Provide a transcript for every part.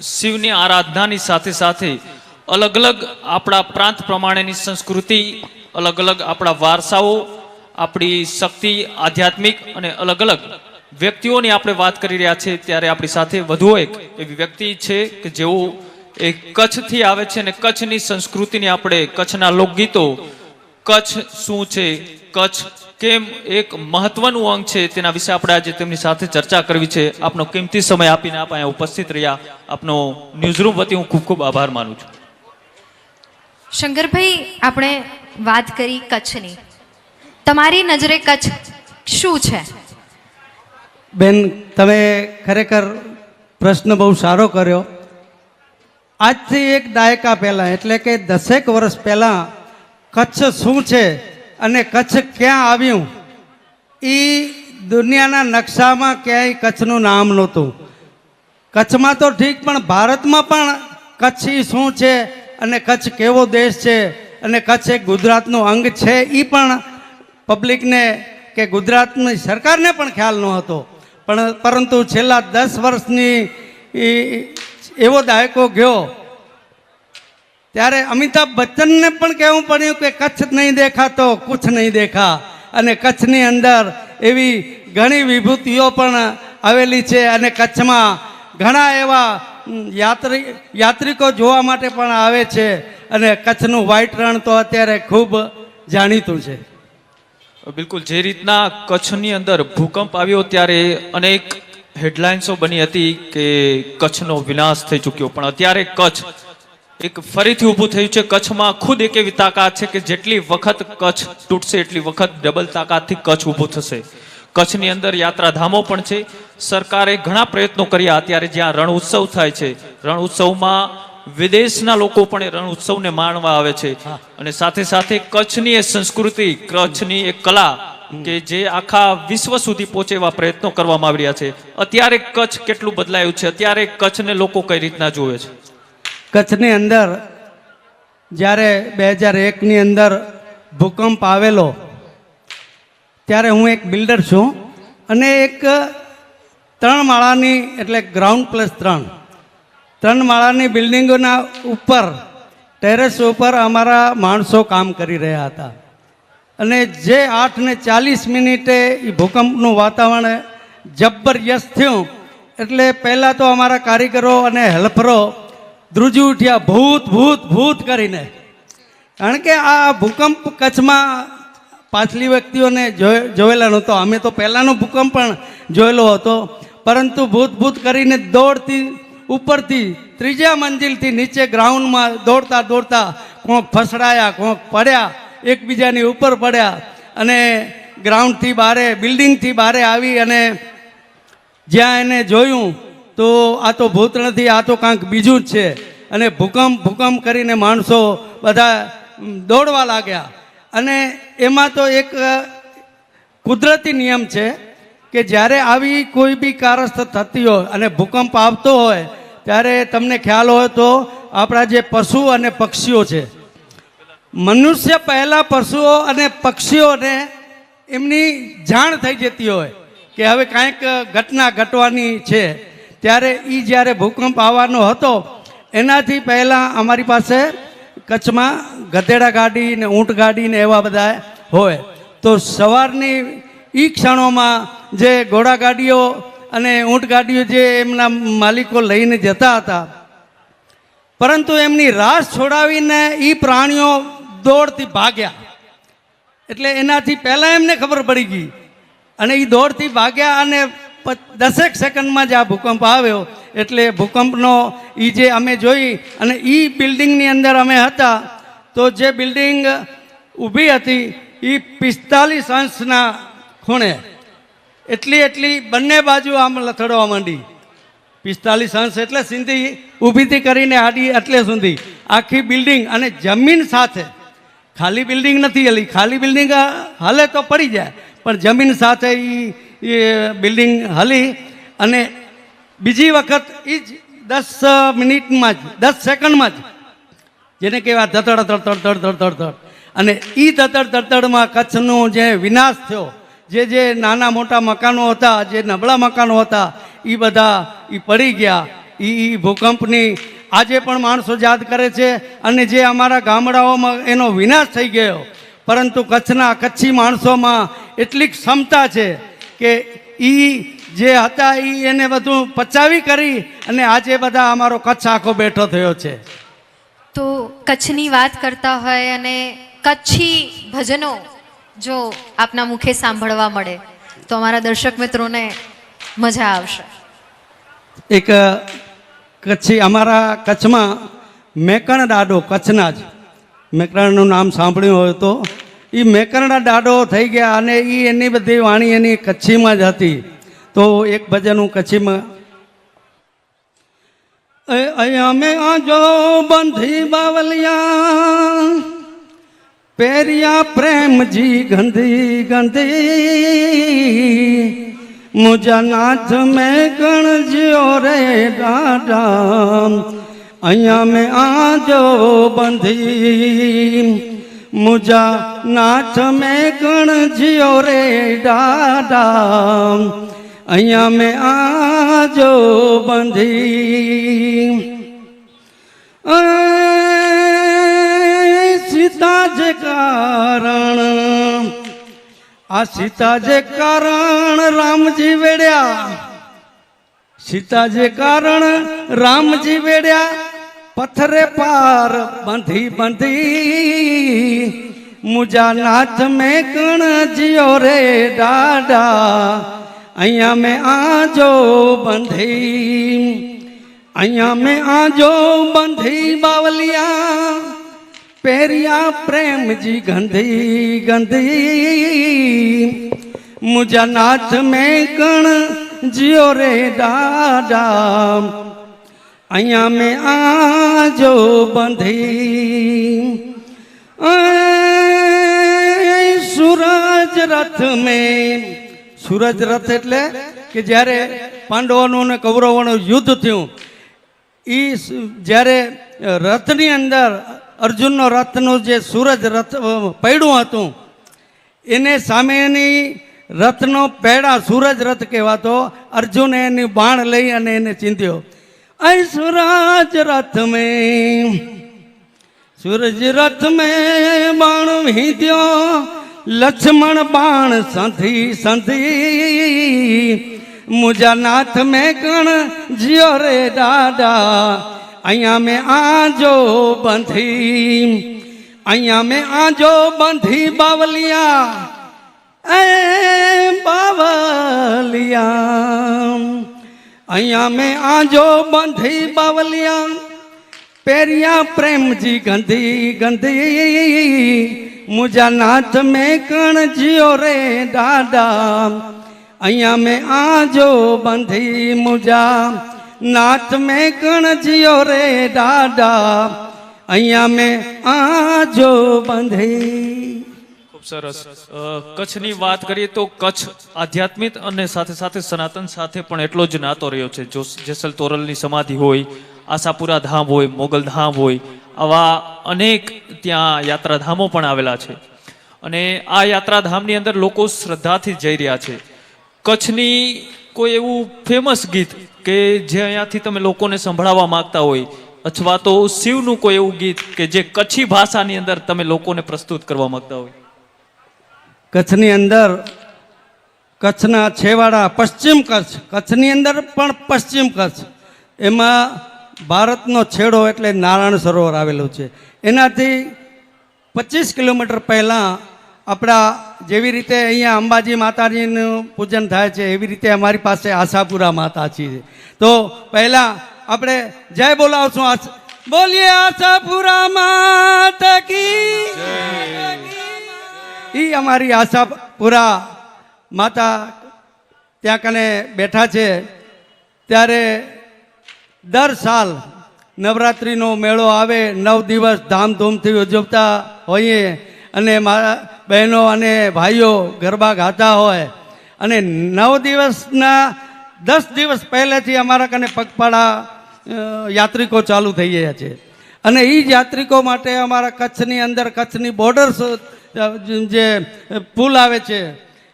શિવની આરાધનાની સાથે સાથે અલગ અલગ આપણા પ્રાંત પ્રમાણેની સંસ્કૃતિ અલગ અલગ આપણા વારસાઓ, આપણી શક્તિ, આધ્યાત્મિક અને અલગ અલગ વ્યક્તિઓની આપણે વાત કરી રહ્યા છે, ત્યારે આપણી સાથે વધુ એક એવી વ્યક્તિ છે કે જેઓ એ કચ્છથી આવે છે અને કચ્છની સંસ્કૃતિની આપણે કચ્છના લોકગીતો કચ્છ શું છે? કચ્છ કેમ એક મહત્વનું અંગ છે? તેના વિશે આપણે આજે તેમની સાથે ચર્ચા કરવી છે. આપનો કિંમતી સમય આપીને આપ અહીંયા ઉપસ્થિત રહ્યા. આપનો ન્યૂઝરૂમ વતી હું ખૂબ ખૂબ આભાર માનું છું. શંકરભાઈ આપણે વાત કરી કચ્છની. તમારી નજરે કચ્છ શું છે? બેન તમે ખરેખર પ્રશ્ન બહુ સારો કર્યો. આજથી એક દાયકા પહેલાં એટલે કે દસેક વર્ષ પહેલાં કચ્છ શું છે અને કચ્છ ક્યાં આવ્યું? એ દુનિયાના નકશામાં ક્યાંય કચ્છનું નામ નહોતું. કચ્છમાં તો ઠીક, પણ ભારતમાં પણ કચ્છ શું છે અને કચ્છ કેવો દેશ છે અને કચ્છ એક ગુજરાતનું અંગ છે એ પણ પબ્લિકને કે ગુજરાતની સરકારને પણ ખ્યાલ ન હતો પણ પરંતુ છેલ્લા દસ વર્ષની એવો દાયકો ગયો ત્યારે અમિતાભ બચ્ચનને પણ કહેવું પડ્યું કે કચ્છ નહીં દેખા તો કુછ નહીં દેખા. અને કચ્છની અંદર એવી ઘણી વિભૂતિઓ પણ આવેલી છે અને કચ્છમાં ઘણા એવા યાત્રી, યાત્રિકો જોવા માટે પણ આવે છે અને કચ્છનું વ્હાઇટ રણ તો અત્યારે ખૂબ જાણીતું છે. બિલકુલ, જે રીતના કચ્છની અંદર ભૂકંપ આવ્યો ત્યારે અનેક હેડલાઇન્સો બની હતી કે કચ્છનો વિનાશ થઈ ચૂક્યો. પણ અત્યારે કચ્છ એક ફરીથી ઊભું થયું છે કચ્છમાં. ખુદ એક એવી તાકાત છે કે જેટલી વખત કચ્છ તૂટશે, એટલી વખત ડબલ તાકાતથી કચ્છ ઊભું થશે. કચ્છની અંદર યાત્રાધામો પણ છે. સરકારે ઘણા પ્રયત્નો કર્યા અત્યારે જ્યાં રણ ઉત્સવ થાય છે. રણ ઉત્સવમાં વિદેશના લોકો પણ એ રણ ઉત્સવને માણવા આવે છે. અને સાથે સાથે કચ્છની એ સંસ્કૃતિ, કચ્છની એ કલા કે જે આખા વિશ્વ સુધી પહોંચે એવા પ્રયત્નો કરવામાં આવી રહ્યા છે. અત્યારે કચ્છ કેટલું બદલાયું છે? અત્યારે કચ્છને લોકો કઈ રીતના જોવે છે? કચ્છની અંદર જ્યારે બે હજાર એકની અંદર ભૂકંપ આવેલો, ત્યારે હું એક બિલ્ડર છું અને એક ત્રણ માળાની, એટલે ગ્રાઉન્ડ પ્લસ ત્રણ. ત્રણ માળાની બિલ્ડિંગોના ઉપર, ટેરેસ ઉપર અમારા માણસો કામ કરી રહ્યા હતા. અને જે આઠ ને ચાલીસ મિનિટે એ ભૂકંપનું વાતાવરણ જબરજસ્ત થયું, એટલે પહેલાં તો અમારા કારીગરો અને હેલ્પરો ધ્રુજી ઉઠ્યા, ભૂત ભૂત ભૂત કરીને. કારણ કે આ ભૂકંપ કચ્છમાં પાછલી વ્યક્તિઓને જોયે- જોયેલા નહોતો. અમે તો પહેલાંનો ભૂકંપ પણ જોયેલો હતો. પરંતુ ભૂત ભૂત કરીને દોડતી, ઉપરથી, ત્રીજા મંજિલથી નીચે ગ્રાઉન્ડમાં દોડતા દોડતા કોંક ફસડાયા, કોંક પડ્યા, એકબીજાની ઉપર પડ્યા અને ગ્રાઉન્ડથી બારે, બિલ્ડિંગથી બારે આવી અને જ્યાં એને જોયું તો આ તો ભૂત નથી, આ તો કાંઈક બીજું જ છે. અને ભૂકંપ ભૂકંપ કરીને માણસો બધા દોડવા લાગ્યા. અને એમાં તો એક કુદરતી નિયમ છે કે જ્યારે આવી કોઈ બી કારસ્થ થતી હોય અને ભૂકંપ આવતો હોય, ત્યારે તમને ખ્યાલ હોય તો આપણા જે પશુ અને પક્ષીઓ છે. મનુષ્ય પહેલાં પશુઓ અને પક્ષીઓને એમની જાણ થઈ જતી હોય કે હવે કાંઈક ઘટના ઘટવાની છે. ત્યારે એ જ્યારે ભૂકંપ આવવાનો હતો, એનાથી પહેલાં અમારી પાસે કચ્છમાં ગધેડા ગાડી ને ઊંટ ગાડી ને એવા બધા હોય. તો સવારની એ ક્ષણોમાં જે ઘોડા ગાડીઓ અને ઊંટ ગાડીઓ જે એમના માલિકો લઈને જતા હતા, પરંતુ એમની રાસ છોડાવીને એ પ્રાણીઓ દોડથી ભાગ્યા. એટલે એનાથી પહેલાં એમને ખબર પડી ગઈ. અને એ દોડથી ભાગ્યા અને દસેક સેકન્ડમાં જ આ ભૂકંપ આવ્યો. એટલે ભૂકંપનો એ જે અમે જોઈ અને એ બિલ્ડિંગની અંદર અમે હતા, તો જે બિલ્ડિંગ ઊભી હતી એ પિસ્તાલીસ અંશના ખૂણે. એટલી એટલી બંને બાજુ આમ લથડવા માંડી. પિસ્તાલીસ અંશ એટલે સિંધી ઊભીથી કરીને આડી એટલે સુધી. આખી બિલ્ડિંગ અને જમીન સાથે. ખાલી બિલ્ડિંગ નથી હલી ખાલી બિલ્ડિંગ હાલે તો પડી જાય, પણ જમીન સાથે એ બિલ્ડિંગ હલી અને બીજી વખત એ જ દસ મિનિટમાં જ, દસ સેકન્ડમાં જ, જેને કહેવાય ધતડ ધડ ધડ ધડ ધડ ધડ અને એ ધતડ ધડધડમાં કચ્છનો જે વિનાશ થયો, જે જે નાના મોટા મકાનો હતા, જે નબળા મકાનો હતા એ બધા એ પડી ગયા. એ ભૂકંપની આજે પણ માણસો યાદ કરે છે અને જે અમારા ગામડાઓમાં એનો વિનાશ થઈ ગયો. પરંતુ કચ્છના કચ્છી માણસોમાં એટલી ક્ષમતા છે કે એ જે હતા એ એને બધું પચાવી કરી અને આજે બધા અમારો કચ્છ આખો બેઠો થયો છે. તો કચ્છની વાત કરતા હોય અને કચ્છી ભજનો જો આપના મુખે સાંભળવા મળે તો અમારા દર્શક મિત્રોને મજા આવશે. એક કચ્છી અમારા કચ્છમાં મેકણ દાડો કચ્છના જ. મેકરણનું નામ સાંભળ્યું હોય તો એ મેકરણા ડાડો થઈ ગયા અને એ એની બધી વાણી એની કચ્છીમાં જ હતી. તો એક ભજન હું કચ્છીમાં અમે આજો બંધી બાવલિયા, પેરિયા પ્રેમજી ગંધી ગંધી મુજા નાથ મેં ગણજ્યો રે દાદા અહીંયા મેં આજો બંધી. મુજા નાથ મેં ગણજ્યો રે દાદા. અહીંયા મેં આજો બંધી. સીતા જે કારણ. આ સીતા જે કારણ રામજી વેડ્યા. સીતા જે કારણ રામજી વેડ્યા. પથ્થરે પાર બંધી બંધી મુજા નાથ મેં કણ જીઓ રે દાડા અહીંયા મેં આજો બંધી, અહીંયા મેં આજો બંધી બાવલિયા પેરિયા પ્રેમજી ગંધી ગંધી મુજા નાથ મેં કણ જીઓ રે દાદા અહીંયા મેં આજો બંધી. સૂરજ રથ મેં. સૂરજ રથ એટલે કે જ્યારે પાંડવોનું અને કૌરવોનું યુદ્ધ થયું એ જ્યારે રથની અંદર અર્જુનનો રથનું જે સૂરજ રથ પૈડું હતું, એને સામેની રથનો પેડા સૂરજ રથ કહેવાતો, અર્જુને એની બાણ લઈ અને એને ચીંધ્યો. સૂરજ રથ મેં. સૂરજ રથ મેં બાણ વીધ્યો, લક્ષ્મણ બાણ સંધી સંધી. મુજા નાથ મેં કણ જીઓ રે દાદા, અહીંયા મેં આજો બંધી. અહીંયા મેં આજો બંધી બાવલિયા, એ બાવલિયા. અહીંયા મેં આજો બંધી બાવલિયા પેરિયા પ્રેમજી ગંધી ગંધી. મુજા નાથ મેં કણ જીઓ રે દાદા. અહીંયા મેં આજો બંધી મુજા, નાથ મેં કણ જીઓ રે દાદા. અહીંયા મેં આજો બંધી સરસ. કચ્છની વાત કરીએ તો કચ્છ આધ્યાત્મિક અને સાથે સાથે સનાતન સાથે પણ એટલો જ નાતો રહ્યો છે. જો જેસલ તોરલની સમાધિ હોય, આશાપુરા ધામ હોય, મોગલ ધામ હોય, આવા અનેક ત્યાં યાત્રાધામો પણ આવેલા છે. અને આ યાત્રાધામની અંદર લોકો શ્રદ્ધાથી જઈ રહ્યા છે. કચ્છની કોઈ એવું ફેમસ ગીત કે જે અહીંયાથી તમે લોકોને સંભળાવવા માંગતા હોય, અથવા તો શિવનું કોઈ એવું ગીત કે જે કચ્છી ભાષાની અંદર તમે લોકોને પ્રસ્તુત કરવા માંગતા હોય? કચ્છની અંદર કચ્છના છેવાડા પશ્ચિમ કચ્છ, કચ્છની અંદર પણ પશ્ચિમ કચ્છ. એમાં ભારતનો છેડો એટલે નારાયણ સરોવર આવેલું છે. એનાથી પચીસ કિલોમીટર પહેલાં આપણા જેવી રીતે અહીંયા અંબાજી માતાજીનું પૂજન થાય છે, એવી રીતે અમારી પાસે આશાપુરા માતા છે. તો પહેલાં આપણે જય બોલાવશું બોલીએ આશાપુરા માતા કી. ઈ અમારી આશાપુરા માતા ત્યાં કને બેઠા છે. ત્યારે દર સાલ નવરાત્રિનો મેળો આવે, નવ દિવસ ધામધૂમથી ઉજવતા હોઈએ અને મારા બહેનો અને ભાઈઓ ગરબા ગાતા હોય. અને નવ દિવસના દસ દિવસ પહેલેથી અમારા કને પગપાળા યાત્રિકો ચાલુ થઈ ગયા છે. અને એ યાત્રિકો માટે અમારા કચ્છની અંદર કચ્છની બોર્ડર જે પુલ આવે છે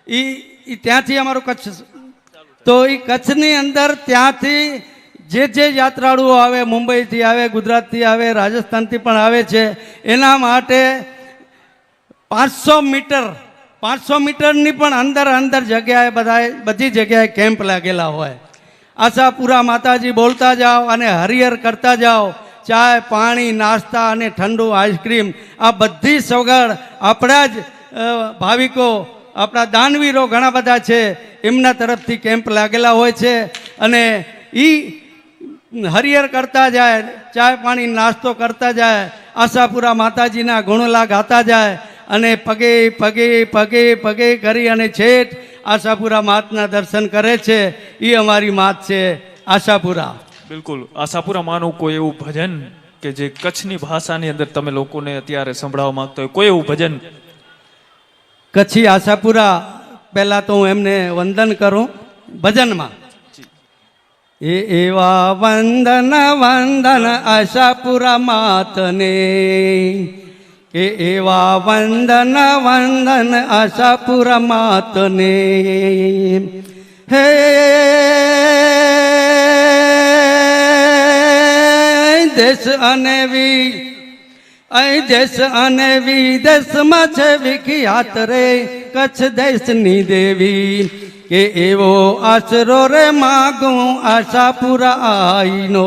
એ ત્યાંથી અમારું કચ્છ તો એ કચ્છની અંદર ત્યાંથી જે જે યાત્રાળુઓ આવે, મુંબઈથી આવે, ગુજરાતથી આવે, રાજસ્થાનથી પણ આવે છે, એના માટે પાંચસો મીટર, પાંચસો મીટરની પણ અંદર અંદર જગ્યાએ બધાએ, બધી જગ્યાએ કેમ્પ લાગેલા હોય. આશાપુરા માતાજી બોલતા જાઓ અને હરિહર કરતા જાઓ. ચાય, પાણી, નાસ્તા અને ઠંડુ આઈસ્ક્રીમ. આ બધી સગવડ આપણા જ ભાવિકો, આપણા દાનવીરો ઘણા બધા છે. એમના તરફથી કેમ્પ લાગેલા હોય છે. અને એ હરિયર કરતા જાય, ચાય, પાણી, નાસ્તો કરતા જાય, આશાપુરા માતાજીના ગુણલા ગાતા જાય અને પગે પગે પગે પગે કરી અને છેઠ આશાપુરા માતના દર્શન કરે છે. એ અમારી માત છે આશાપુરા. બિલકુલ. આશાપુરા માનું કોઈ એવું ભજન કે જે કચ્છની ભાષાની અંદર તમે લોકોને અત્યારે સંભળાવવા માંગતા હોય? કોઈ એવું ભજન? કચ્છી આશાપુરા પહેલાં તો હું એમને વંદન કરું ભજનમાં. એ એવા વંદન વંદન આશાપુરા માતને. એ એવા વંદન વંદન આશાપુરા માતને. હે દેશ અને વી અહીં દેશ અને વિદેશમાં છે વિખ્યાત રે કચ્છ દેશની દેવી. કે એવો આશરો રે માગું આશાપુરા આઈનો.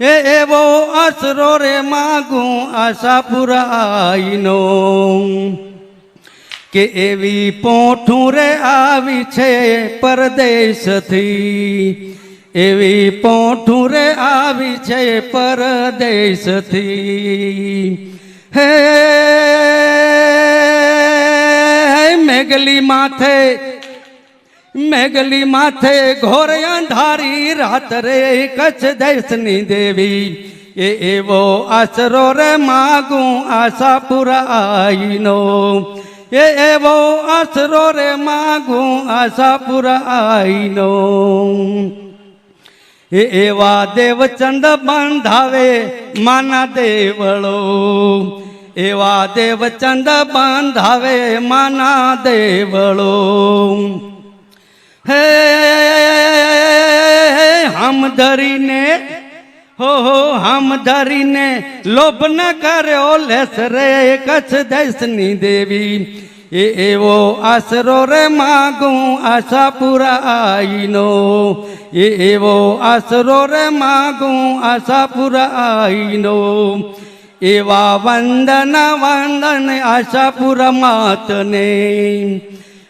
એ એવો આશરો રે માગું આશાપુરા આઈનો. કે એવી પોઠું રે આવી છે પરદેશથી. એવી પોઠું રે આવી છે પરદેશથી. હે મેઘલી માથે મેઘલી માથે ઘોર અંધારી રાત રે કચ્છ દેશની દેવી. એ એવો આશરો રે માગું આશાપુરા આઈનો. એ એવો આશરો રે માગું આશાપુરા આઈનો. એ એવા દેવચંદ બંધાવે માના દેવળો. એવા દેવચંદ બંધાવે માના દેવળો. હે, હમ ધરીને, હો હો, હમ ધરીને લોભ ન કર્યો લેસ રે કચ્છ દેશની દેવી. એ એવો આશરો રે માગું આશા પુરાઈનો. એ એવો આશરો રે માગું આશા પુરાઈનો. એવા વંદન વંદન આશાપુરા માતને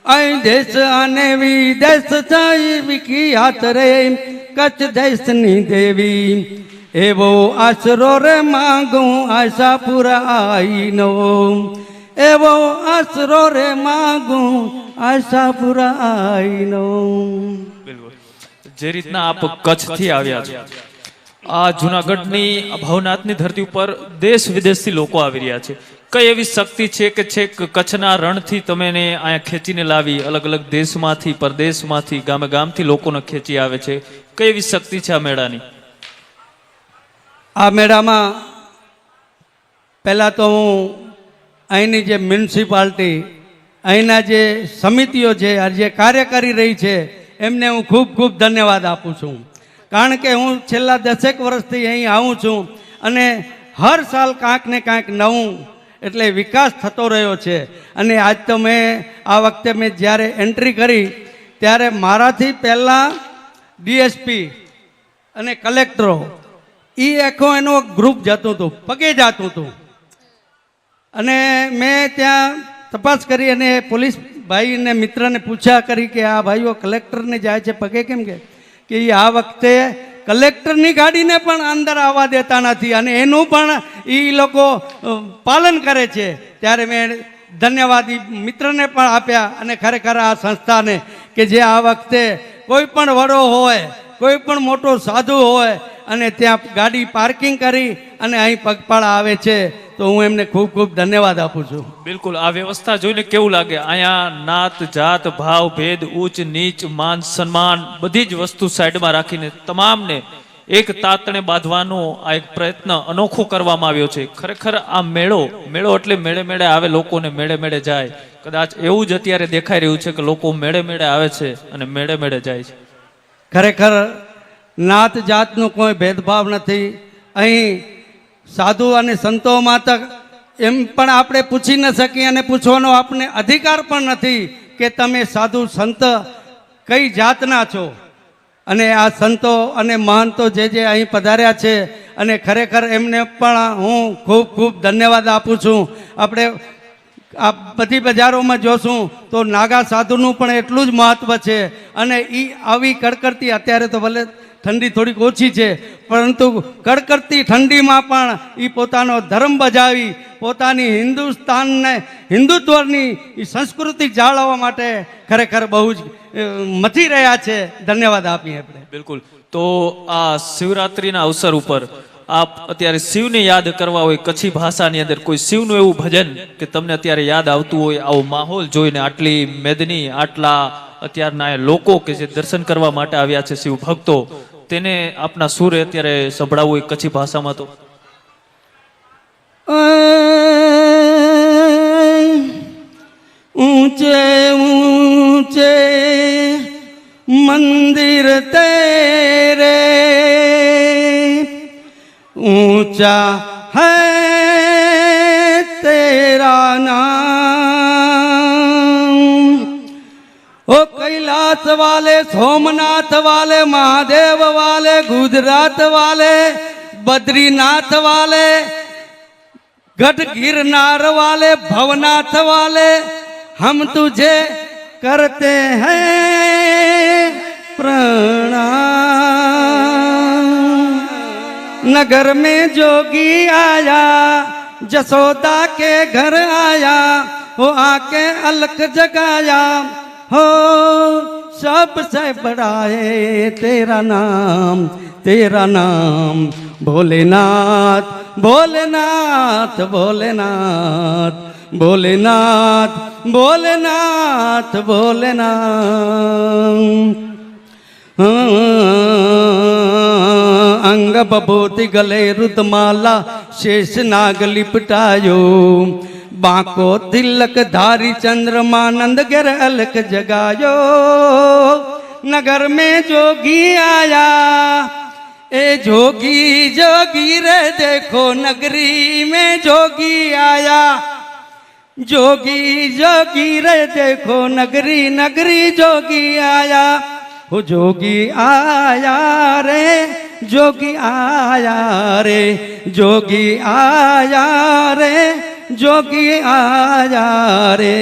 અહીં દેશ અને વિદેશ થઈ વિખ્યાત રે કચ્છ દેશની દેવી. એવો આશરો રે માગું આશાપુરા આઈનો એવો આશરો રે માગું આશાપુરા આઈનો બિલકુલ. જે રીતના આપ કચ્છથી આવ્યા છો આ જુનાગઢની ભવનાથની ધરતી ઉપર દેશ વિદેશથી લોકો આવી રહ્યા છે. કઈ એવી શક્તિ છે કે છેક કચ્છના રણથી તમે એને અહીંયા ખેંચીને લાવી અલગ અલગ દેશમાંથી પરદેશમાંથી ગામે ગામથી લોકોને ખેંચી આવે છે? કઈ એવી શક્તિ છે આ મેળાની? આ મેળામાં પહેલાં તો હું અહીંની જે મ્યુનિસિપાલિટી, અહીંના જે સમિતિઓ છે જે કાર્ય કરી રહી છે, એમને હું ખૂબ ખૂબ ધન્યવાદ આપું છું. કારણ કે હું છેલ્લા દસેક વર્ષથી અહીં આવું છું અને હર સાલ કાંઈક ને કાંઈક નવું એટલે વિકાસ થતો રહ્યો છે. અને આજ તો મેં, આ વખતે મેં જ્યારે એન્ટ્રી કરી, ત્યારે મારાથી પહેલાં ડીએસપી અને કલેક્ટરો એ આખો એનો ગ્રુપ જતું હતું, પગે જતું હતું. અને મેં ત્યાં તપાસ કરી અને પોલીસ ભાઈને, મિત્રને પૂછ્યા કરી કે આ ભાઈઓ કલેક્ટરને જાય છે પગે કેમ કે? એ આ વખતે કલેક્ટરની ગાડીને પણ અંદર આવવા દેતા નથી અને એનું પણ એ લોકો પાલન કરે છે. ત્યારે મેં ધન્યવાદ મિત્રને પણ આપ્યા અને ખરેખર આ સંસ્થાને કે જે આ વખતે કોઈ પણ વડો હોય કોઈ પણ મોટો સાધુ હોય અને ત્યાં ગાડી પાર્કિંગ કરી અને અહીં પગપાળા આવે છે, તો હું એમને ખૂબ ખૂબ ધન્યવાદ આપું છું. બિલકુલ, આ વ્યવસ્થા જોઈને કેવું લાગે? અહીંયા નાત, જાત, ભાવ, ભેદ ઉચ્ચ નીચ, માન, સન્માન બધી જ વસ્તુ સાઈડમાં રાખીને તમામને એક તાતણે બાંધવાનો આ એક પ્રયત્ન અનોખો કરવામાં આવ્યો છે. ખરેખર આ મેળો મેળો એટલે મેળે મેળે આવે, લોકોને મેળે મેળે જાય. કદાચ એવું જ અત્યારે દેખાઈ રહ્યું છે કે લોકો મેળે મેળે આવે છે અને મેળે મેળે જાય છે. ખરેખર નાત જાતનો કોઈ ભેદભાવ નથી. અહીં સાધુ અને સંતોમાં તક એમ પણ આપણે પૂછી ન શકીએ અને પૂછવાનો આપણે અધિકાર પણ નથી કે તમે સાધુ સંત કઈ જાતના છો. અને આ સંતો અને મહંતો જે જે અહીં પધાર્યા છે અને ખરેખર એમને પણ હું ખૂબ ખૂબ ધન્યવાદ આપું છું. આપણે આ બધી બજારોમાં જોશું તો નાગા સાધુનું પણ એટલું જ મહત્ત્વ છે. અને એ આવી કડકડતી અત્યારે તો ભલે ઠંડી થોડીક ઓછી છે, પરંતુ કડકડતી ઠંડીમાં પણ એ પોતાનો ધર્મ બજાવી, પોતાની હિન્દુસ્તાનને હિન્દુત્વની એ સંસ્કૃતિ જાળવવા માટે ખરેખર બહુ જ મથી રહ્યા છે. ધન્યવાદ આપીએ આપણે. બિલકુલ. તો આ શિવરાત્રિના અવસર ઉપર આપ અત્યારે શિવને યાદ કરવા હોય, કચ્છી ભાષાની અંદર કોઈ શિવનું એવું ભજન કે તમને અત્યારે યાદ આવતું હોય, આવો માહોલ જોઈને આટલી મેદની, આટલા અત્યારના લોકો કે જે દર્શન કરવા માટે આવ્યા છે શિવ ભક્તો, તેને આપના સુર અત્યારે સંભળાવવું હોય કચ્છી ભાષામાં તો? ઊંચે ઊંચે, મંદિર તેરે ऊँचा है तेरा नाम। ओ कैलाश वाले, सोमनाथ वाले, महादेव वाले, गुजरात वाले, बद्रीनाथ वाले गढ़ गिरनार वाले, भवनाथ वाले, हम तुझे करते हैं प्रणाम। नगर में जोगी आया, जसोदा के घर आया, वो आके अलख जगाया, हो सबसे बड़ा है तेरा नाम तेरा नाम, भोलेनाथ भोलेनाथ भोलेनाथ भोलेनाथ भोलेनाथ भोलेनाथ। અંગ બભૂતિ ગલે રુદમાલા શેષ નાગ લિપટાયો બાંકો તિલક ધારી ચંદ્રમાનંદ ઘેર અલક જગાયો નગર में जोगी आया ए जोगी जोगी रे देखो नगरी में जोगी आया जोगी जोगी रे देखो नगरी नगरी जोगी आया वो जोगी आया रे, जोगी आया रे, जोगी आया रे, जोगी आया रे।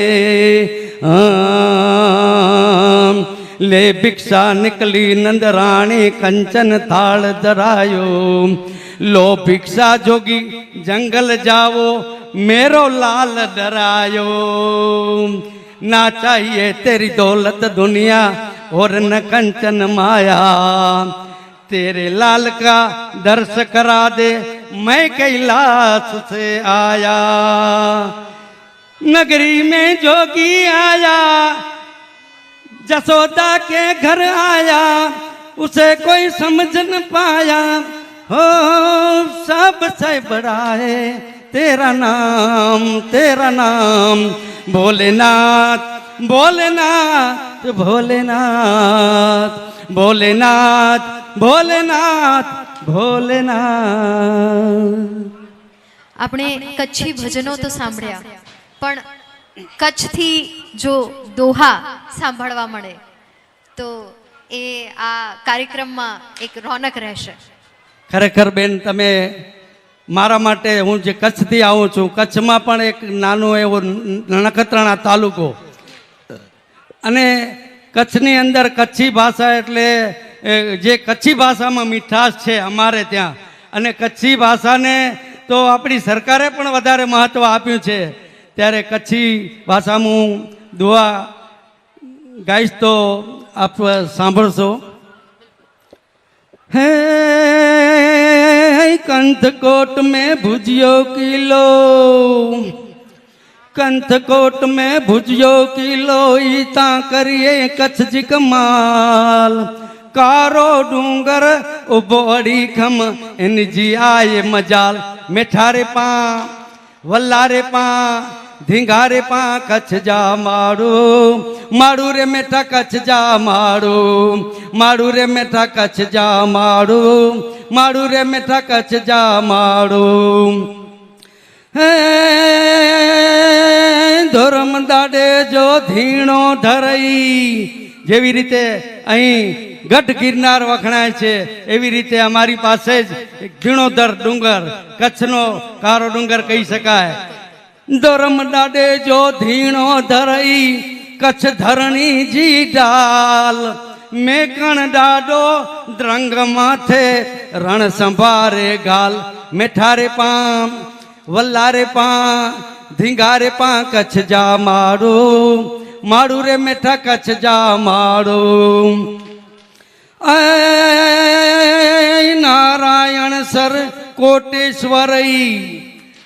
ले भिक्षा निकली नंदराणी कंचन थाल धरायो लो भिक्षा जोगी, जंगल जाओ, मेरो लाल डरायो। ना चाहिए तेरी दौलत दुनिया और न कंचन माया। तेरे लाल का दर्श करा दे, मैं कैलाश से आया। नगरी में जोगी आया, जसोदा के घर आया, उसे कोई समझ न पाया। हो सबसे बड़ा है तेरा नाम तेरा नाम। भोलेनाथ ભોલેનાથ ભોલેનાથ ભોલેનાથ ભોલેનાથ ભોલેનાથ. આપણે કચ્છી ભજનો તો સાંભળ્યા પણ કચ્છથી જો દોહા સાંભળવા મળે તો એ આ કાર્યક્રમમાં એક રોનક રહેશે. ખરેખર બેન તમે મારા માટે હું જે કચ્છથી આવું છું કચ્છમાં પણ એક નાનો એવો નખત્રાણા તાલુકો અને કચ્છની અંદર કચ્છી ભાષા એટલે જે કચ્છી ભાષામાં મીઠાશ છે અમારે ત્યાં. અને કચ્છી ભાષાને તો આપણી સરકારે પણ વધારે મહત્ત્વ આપ્યું છે. ત્યારે કચ્છી ભાષામાં હું દુઆ ગાઈશ તો આપ સાંભળશો. હે કંથકોટ મેં ભુજિયો કિલો. कंथकोट में भुजियो की लोई, ता करिए कच्छ जिक माल। कारो डूंगर, उबोड़ी खम, इन जी आए मजाल। मिठारे पा, वल्लारे पा, धिंगारे पा, कच्छ जा मारू। मारू रे मेठा कच्छ जा मारू। मारू रे मेठा कच्छ जा मारू। मारू रे मेठा कच्छ जा मारू। ધર્મ દાડે જો ધીણો ધરઈ, જેવી રીતે અહીં ગઢ ગિરનાર વખણાય છે, એવી રીતે અમારી પાસે જ ઘીણોધર ડુંગર, કચ્છનો કારો ડુંગર કહી શકાય. ધોરમ દાડે જો ધીણો ધરઈ, કચ્છ ધરણી જી ડાલ મેકણ ડાડો દ્રંગ માથે રણ સંભારે ગાલ, મેઠારે પામ વલ્લારે પા, ધીંગારે પા, કચ્છ જા મારો, મારું રે મેઠા કચ્છ જા મારો. નારાયણ સર કોટેશ્વર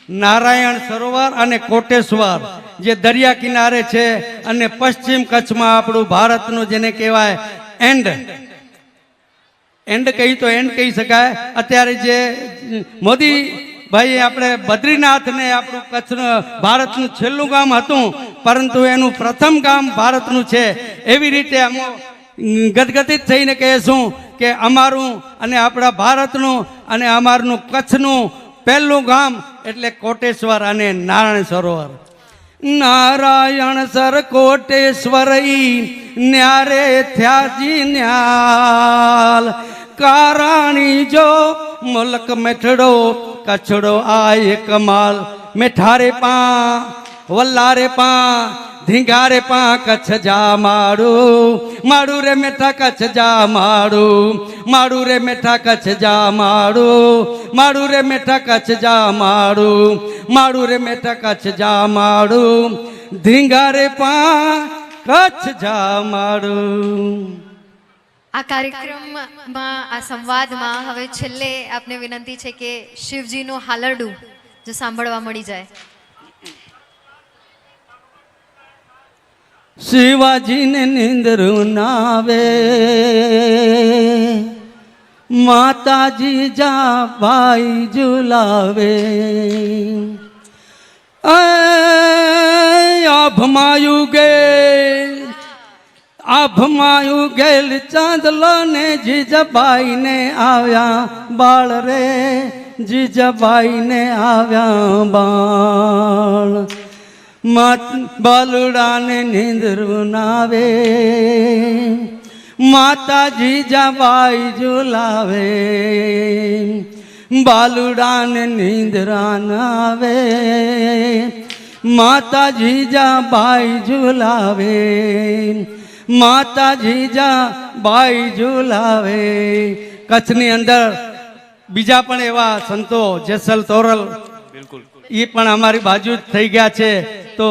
નારાયણ સરોવર અને કોટેશ્વર જે દરિયા કિનારે છે અને પશ્ચિમ કચ્છમાં આપણું ભારતનું જેને કહેવાય એન્ડ એન્ડ કહી તો એન્ડ કહી શકાય. અત્યારે જે મોદી ભાઈ, આપણે બદ્રીનાથને આપણું કચ્છ ભારતનું છેલ્લું ગામ હતું, પરંતુ એનું પ્રથમ ગામ ભારતનું છે. એવી રીતે અમે ગદગદિત થઈને કહીશું કે અમારું અને આપણા ભારતનું અને અમારનું કચ્છનું પહેલું ગામ એટલે કોટેશ્વર અને નારાયણ સરોવર. નારાયણ સર કોટેશ્વર ન્યારે થ્યાજી ન્યાલ. કારાણી જો મલક મેઠડો કછડો આય કમાલ. મેઠારે પા, વલ્લારે પા, ધીંગારે પા, કચ્છ જા માડું. માડું રે મેઠા કચ્છ જા માડું. માડું રે મેઠા કચ્છ જા માડું. માડું રે મેઠા કચ્છ જા માડું. માડું રે મેઠા કચ્છ જા માડું. ધીંગારે પા, કચ્છ જા માડું. આ કાર્યક્રમમાં, આ સંવાદમાં હવે છેલ્લે આપને વિનંતી છે કે શિવજીનું હાલરડું જો સાંભળવા મળી જાય. શિવાજીને નિંદર નાવે માતાજી જા ભાઈ ઝુલાવે. આભમાયું ગેલ આભમાયું ગેલ ચાંદલો ને જીજાબાઈ ને આવ્યા બાળ રે જીજાબાઈ ને આવ્યા બાળ. માત બાલુડાને નીંદરું નાવે, માતાજી જાબાઈ ઝુલાવે. બાલુડાને નીંદરા નાવે માતા જીજાબાઈ ઝુલાવે. માતાજી જાબાઈ ઝુલાવે. કચ્છની અંદર બીજા પણ એવા સંતો જેસલ તોરલ બિલકુલ. એ પણ અમારી બાજુ જ થઈ ગયા છે. તો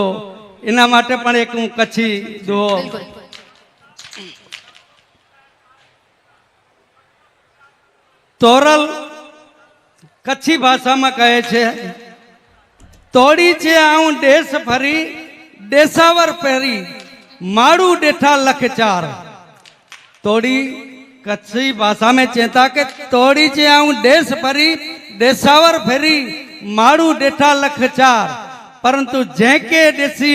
એના માટે પણ એક હું કચ્છી દુહો તોરલ કચ્છી ભાષામાં કહે છે તોડી છે આવું દેશ ફરી દેશાવર પહેરી માડું ડેઠા લખ ચાર तोड़ी कच्छी भाषा में चेता के तोड़ी चे आऊं देश फरी देशावर फेरी माड़ू डेठा लख चार परंतु जेके देसी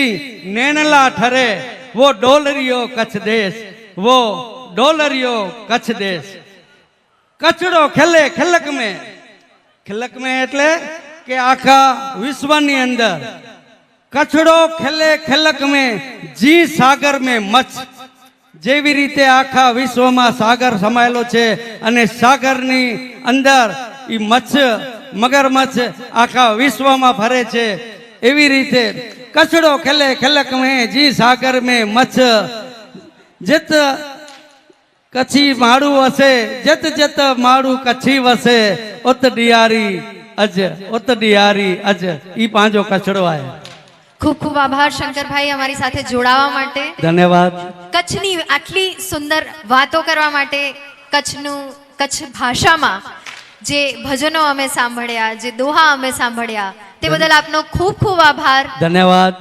नैनला ठरे वो डोलरियो कच्छ देश वो डोलरियो कच्छ देश કચડો ખેલે ખલક મેં ખલક મેં એટલે કે આખા વિશ્વની અંદર કચડો ખેલે ખેલક મેં, જી સાગર મેં મચ્છ. જેવી રીતે આખા વિશ્વમાં સાગર સમાયેલો છે અને સાગરની અંદર એ મચ્છ મગરમચ્છ આખા વિશ્વમાં ફરે છે. એવી રીતે કચડો ખેલે ખેલક મેં, જી સાગર મેં મચ્છ. જેત કચ્છી માળું હશે, જત જત માળું કચ્છી વસે. ઉત ડિયારી અજ ઉત ડિયારી અજ. ઈ પાંજો કચડો આય. ખૂબ ખૂબ આભાર શંકરભાઈ અમારી સાથે જોડાવા માટે. ધન્યવાદ. કચ્છની આટલી સુંદર વાતો કરવા માટે કચ્છનું કચ્છ ભાષામાં જે ભજનો અમે સાંભળ્યા જે દોહા અમે સાંભળ્યા તે બદલ આપનો ખૂબ ખૂબ આભાર. ધન્યવાદ.